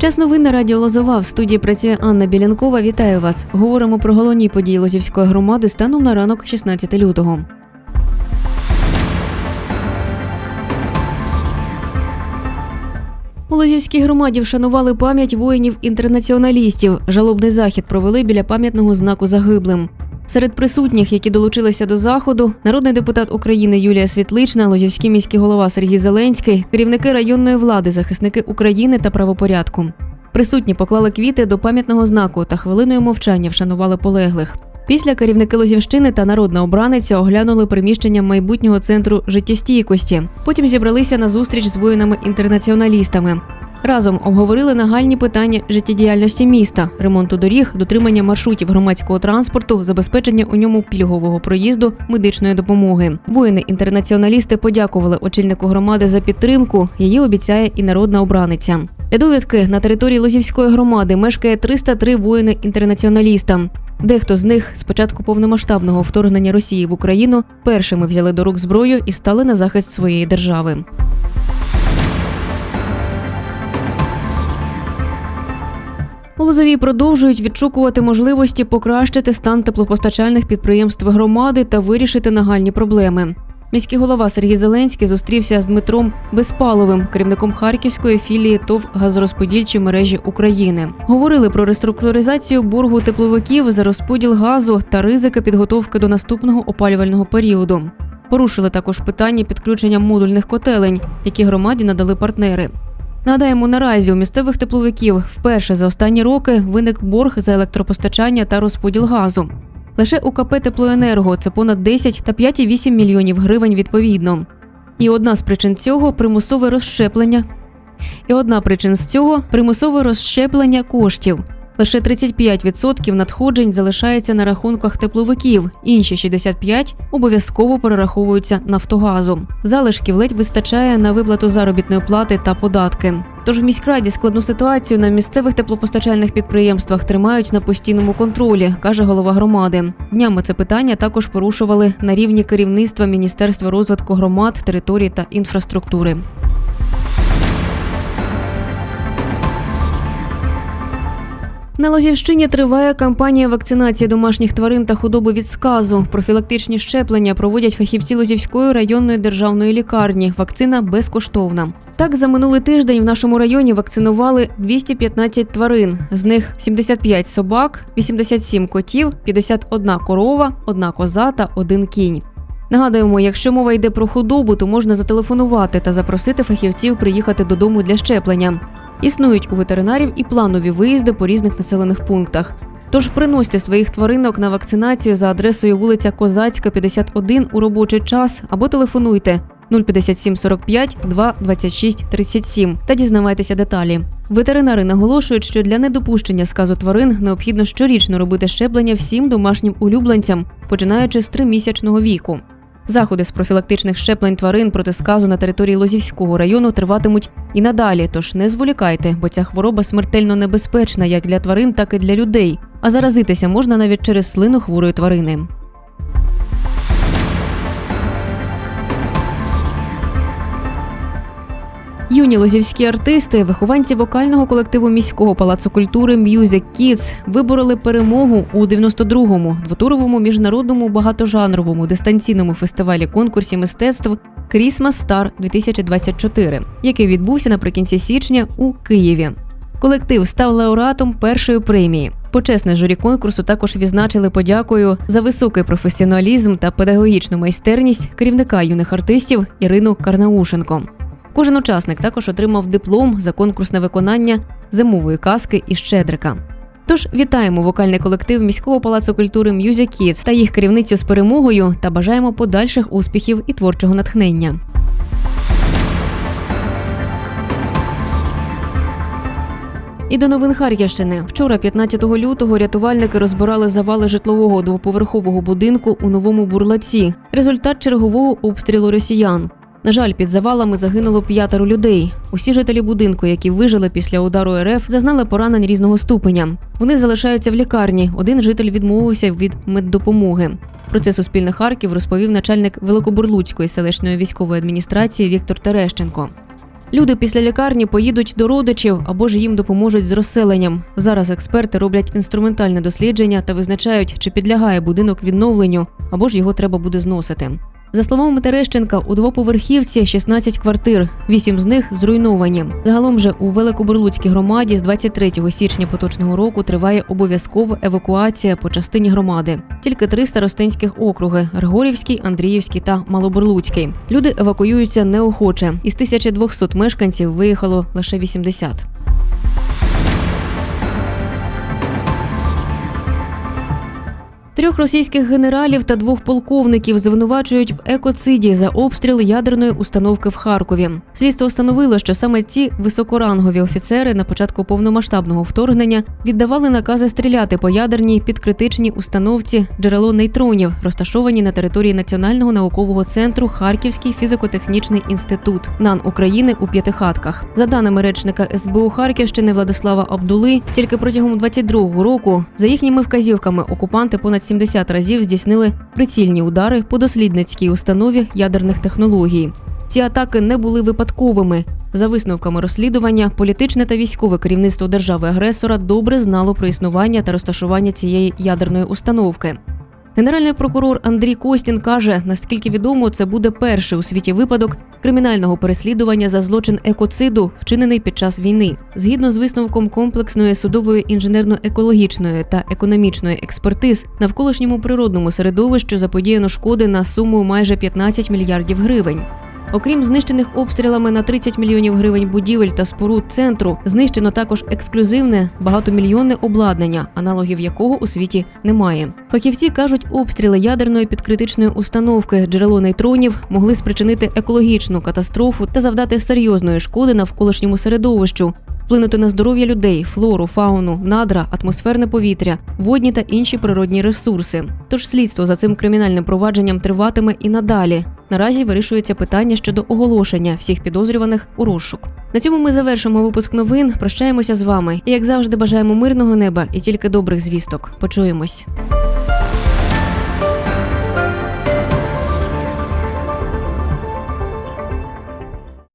Час новин на радіо Лозова в студії працює Анна Білянкова. Вітаю вас. Говоримо про головні події Лозівської громади станом на ранок 16 лютого. У Лозівській громаді вшанували пам'ять воїнів-інтернаціоналістів. Жалобний захід провели біля пам'ятного знаку загиблим. Серед присутніх, які долучилися до заходу, народний депутат України Юлія Світлична, Лозівський міський голова Сергій Зеленський, керівники районної влади, захисники України та правопорядку. Присутні поклали квіти до пам'ятного знаку та хвилиною мовчання вшанували полеглих. Після керівники Лозівщини та народна обраниця оглянули приміщення майбутнього центру життєстійкості. Потім зібралися на зустріч з воїнами-інтернаціоналістами. Разом обговорили нагальні питання життєдіяльності міста, ремонту доріг, дотримання маршрутів громадського транспорту, забезпечення у ньому пільгового проїзду, медичної допомоги. Воїни-інтернаціоналісти подякували очільнику громади за підтримку. Її обіцяє і народна обраниця. Для довідки на території Лозівської громади мешкає 303 воїни-інтернаціоналіста. Дехто з них з початку повномасштабного вторгнення Росії в Україну першими взяли до рук зброю і стали на захист своєї держави. У Лозовій продовжують відшукувати можливості покращити стан теплопостачальних підприємств громади та вирішити нагальні проблеми. Міський голова Сергій Зеленський зустрівся з Дмитром Безпаловим, керівником харківської філії ТОВ газорозподільчі мережі України. Говорили про реструктуризацію боргу тепловиків за розподіл газу та ризики підготовки до наступного опалювального періоду. Порушили також питання підключення модульних котелень, які громаді надали партнери. Нагадаємо, наразі у місцевих тепловиків вперше за останні роки виник борг за електропостачання та розподіл газу. Лише у КП Теплоенерго це понад 10 та 5,8 мільйонів гривень відповідно. І одна з причин цього примусове розщеплення. І одна причин з цього примусове розщеплення коштів. Лише 35% надходжень залишається на рахунках тепловиків, інші 65% обов'язково перераховуються Нафтогазу. Залишків ледь вистачає на виплату заробітної плати та податки. Тож в міськраді складну ситуацію на місцевих теплопостачальних підприємствах тримають на постійному контролі, каже голова громади. Днями це питання також порушували на рівні керівництва Міністерства розвитку громад, територій та інфраструктури. На Лозівщині триває кампанія вакцинації домашніх тварин та худоби від сказу. Профілактичні щеплення проводять фахівці Лозівської районної державної лікарні. Вакцина безкоштовна. Так, за минулий тиждень в нашому районі вакцинували 215 тварин. З них 75 собак, 87 котів, 51 корова, одна коза та один кінь. Нагадуємо, якщо мова йде про худобу, то можна зателефонувати та запросити фахівців приїхати додому для щеплення. Існують у ветеринарів і планові виїзди по різних населених пунктах. Тож приносьте своїх тваринок на вакцинацію за адресою вулиця Козацька, 51 у робочий час або телефонуйте 057 45 2 26 37 та дізнавайтеся деталі. Ветеринари наголошують, що для недопущення сказу тварин необхідно щорічно робити щеплення всім домашнім улюбленцям, починаючи з тримісячного віку. Заходи з профілактичних щеплень тварин проти сказу на території Лозівського району триватимуть і надалі, тож не зволікайте, бо ця хвороба смертельно небезпечна як для тварин, так і для людей. А заразитися можна навіть через слину хворої тварини. Юні лозівські артисти, вихованці вокального колективу міського палацу культури Music Kids вибороли перемогу у 92-му двотуровому міжнародному багатожанровому дистанційному фестивалі конкурсі мистецтв Christmas Star 2024, який відбувся наприкінці січня у Києві. Колектив став лауреатом першої премії. Почесне журі конкурсу також відзначили подякою за високий професіоналізм та педагогічну майстерність керівника юних артистів Ірину Карнаушенко. Кожен учасник також отримав диплом за конкурсне виконання зимової казки і Щедрика. Тож вітаємо вокальний колектив міського палацу культури Music Kids та їх керівницю з перемогою та бажаємо подальших успіхів і творчого натхнення. І до новин Харківщини. Вчора, 15 лютого, рятувальники розбирали завали житлового двоповерхового будинку у новому бурлаці. Результат чергового обстрілу росіян. На жаль, під завалами загинуло п'ятеро людей. Усі жителі будинку, які вижили після удару РФ, зазнали поранень різного ступеня. Вони залишаються в лікарні. Один житель відмовився від меддопомоги. Про це Суспільне Харків розповів начальник Великобурлуцької селищної військової адміністрації Віктор Терещенко. Люди після лікарні поїдуть до родичів або ж їм допоможуть з розселенням. Зараз експерти роблять інструментальне дослідження та визначають, чи підлягає будинок відновленню, або ж його треба буде зносити. За словами Терещенка, у двоповерхівці 16 квартир, 8 з них зруйновані. Загалом же у Великобурлуцькій громаді з 23 січня поточного року триває обов'язкова евакуація по частині громади. Тільки три старостинських округи: Григорівський, Андріївський та Малобурлуцький. Люди евакуюються неохоче. Із 1200 мешканців виїхало лише 80. Трьох російських генералів та двох полковників звинувачують в екоциді за обстріл ядерної установки в Харкові. Слідство встановило, що саме ці високорангові офіцери на початку повномасштабного вторгнення віддавали накази стріляти по ядерній підкритичній установці джерело нейтронів, розташованій на території Національного наукового центру Харківський фізико-технічний інститут НАН України у П'ятихатках. За даними речника СБУ Харківщини Владислава Абдули, тільки протягом 22-го року, за їхніми вказівками, окупанти понад 70 разів здійснили прицільні удари по дослідницькій установі ядерних технологій. Ці атаки не були випадковими. За висновками розслідування, політичне та військове керівництво держави-агресора добре знало про існування та розташування цієї ядерної установки. Генеральний прокурор Андрій Костін каже, наскільки відомо, це буде перший у світі випадок кримінального переслідування за злочин екоциду, вчинений під час війни. Згідно з висновком комплексної судової інженерно-екологічної та економічної експертиз, навколишньому природному середовищу заподіяно шкоди на суму майже 15 мільярдів гривень. Окрім знищених обстрілами на 30 мільйонів гривень будівель та споруд центру, знищено також ексклюзивне багатомільйонне обладнання, аналогів якого у світі немає. Фахівці кажуть, обстріли ядерної підкритичної установки джерело нейтронів могли спричинити екологічну катастрофу та завдати серйозної шкоди навколишньому середовищу. Вплинути на здоров'я людей, флору, фауну, надра, атмосферне повітря, водні та інші природні ресурси. Тож слідство за цим кримінальним провадженням триватиме і надалі. Наразі вирішується питання щодо оголошення всіх підозрюваних у розшук. На цьому ми завершимо випуск новин. Прощаємося з вами. І як завжди, бажаємо мирного неба і тільки добрих звісток. Почуємось.